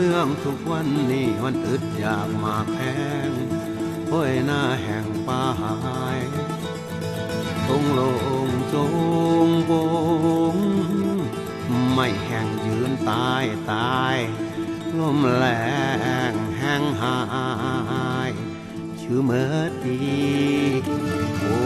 เมืองทุกวันนี้มันอึดอยากมาแพงโอ้ยหน้าแห่งป่าหายทงโลงโจงโบงไม่แห่งยืนตายตายลมแรงแห่งหายชื่อเมื่อดีโอ้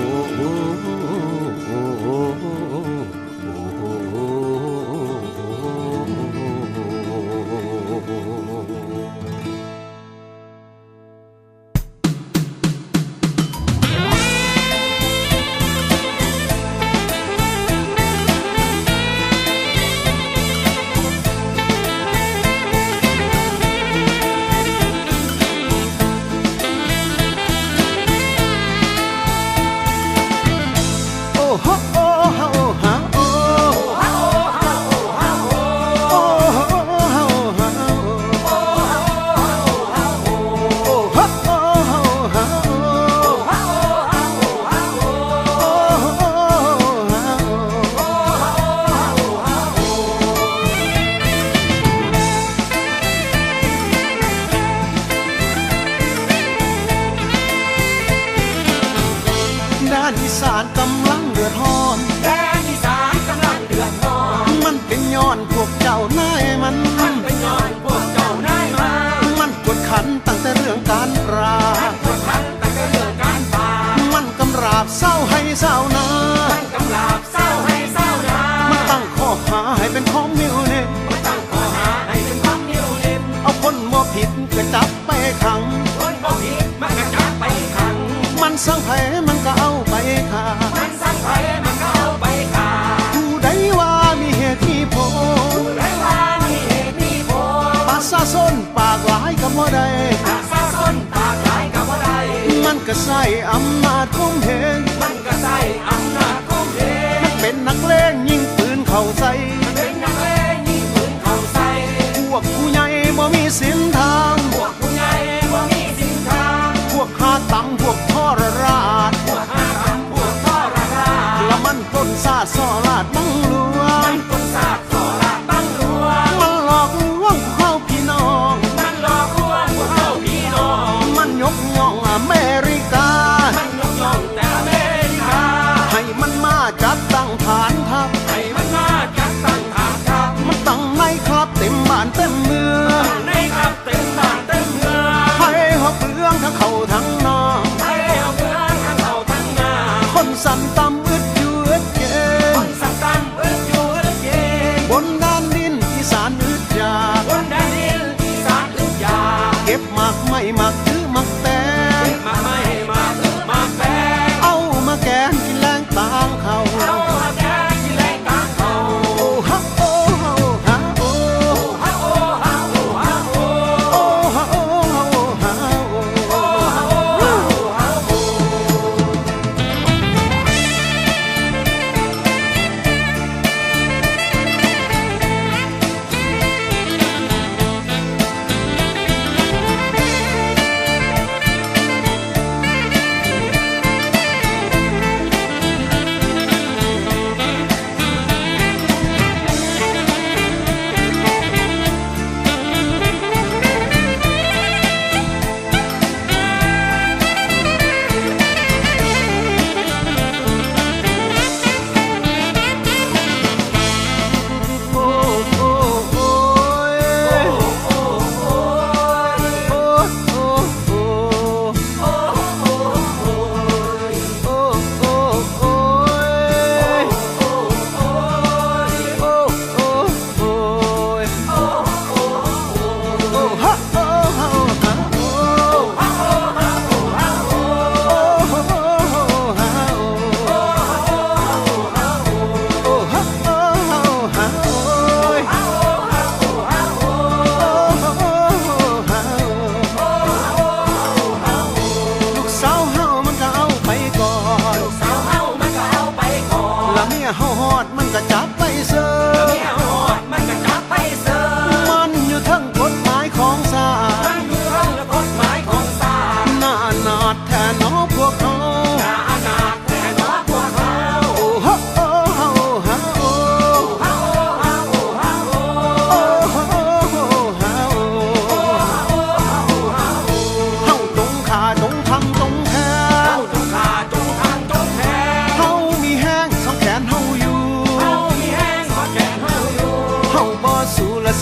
านอีสานกำลังเดือดร้อนแดนอีสานกำลังเดือดร้อน มันเป็นย้อนพวกเจ้านายมันมันเป็นย้อนพวกเจ้านายมามันกดขันตั้งแต่เรื่องการปราบกดขันแต่ก็เรื่องการป่ามันกำราบเศร้าให้เศร้า ไปฆ่ามันสั่งไผมันก็เอาไปฆ่าผู้ใดว่ามีเหตุมีผลไรว่ามีเหตุมีผลปาซาส้นปากหลายก็บ่ได้ถ้าซาส้นปากหลายกับว่าได้มันก็ใส่อำนาจคุมเหงมันก็ใส่อำนาจของเองเป็นนักเลงยิงปืนเข้าใส่ นปล้นซาซอลา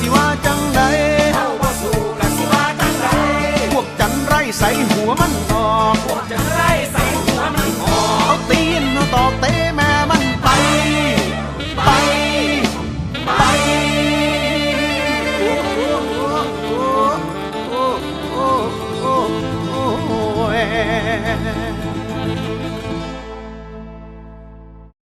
สิว่าจังใดเฮาบ่าสู้ก็สิว่าจังใดพวกจันไรใส่หัวมันออกพวกจันไรใส่หัวมันออกเอาตีนเอาตอกเตะ